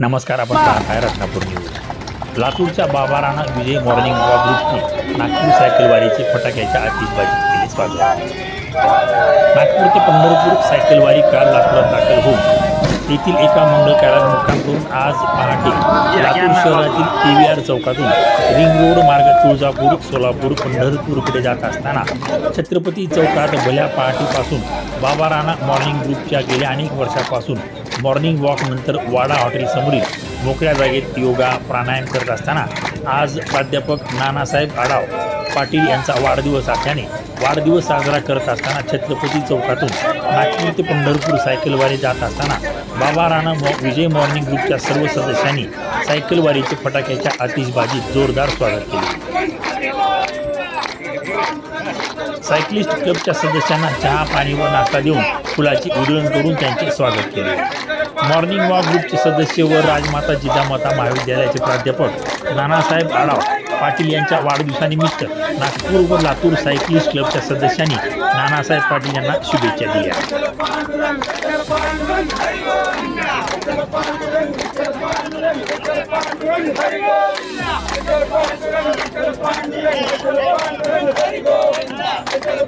नमस्कार आपण पाहत आहे रत्नापूर न्यूज लातूरच्या बाबा राणा विजय मॉर्निंग वॉक ग्रुपने नागपूर सायकलवारीचे फटाक्याच्या आतिषबाजीत केले. स्वागत. नागपूर ते पंढरपूर सायकलवारी काल लातूरात दाखल होऊन येथील एका मंगळ कार्यात मुक्काम करून आज पहाटे लातूर शहरातील पी व्ही आर चौकातून रिंग रोड मार्ग तुळजापूर सोलापूर पंढरपूरकडे जात असताना छत्रपती चौकात भल्या पहाटेपासून बाबा राणा मॉर्निंग ग्रुपच्या गेल्या अनेक वर्षापासून मॉर्निंग वॉकनंतर वाडा हॉटेलसमोरील मोकळ्या जागेत योगा प्राणायाम करत असताना आज प्राध्यापक नानासाहेब आडाव पाटील यांचा वाढदिवस असल्याने वाढदिवस साजरा करत असताना छत्रपती चौकातून नागपूर ते पंढरपूर सायकलवारी जात असताना बाबा राणा मॉ विजय मॉर्निंग ग्रुपच्या सर्व सदस्यांनी सायकलवारीचे फटाक्याच्या आतिषबाजीत जोरदार स्वागत केले. सायक्लिस्ट क्लबच्या सदस्यांना चहा पाणी व नाश्ता देऊन फुलाची उधळण करून त्यांचे स्वागत केले. मॉर्निंग वॉक ग्रुपचे सदस्य व राजमाता जिजामाता महाविद्यालयाचे प्राध्यापक नानासाहेब आडाव पाटील यांच्या वाढदिवसानिमित्त नागपूर व लातूर सायक्लिस्ट क्लबच्या सदस्यांनी नानासाहेब पाटील यांना शुभेच्छा दिल्या.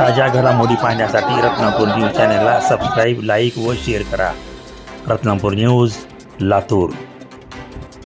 ताज्या घडामोडी पाहण्यासाठी रत्नापूर न्यूज चॅनलला सबस्क्राईब लाईक व शेअर करा रत्नापूर न्यूज लातूर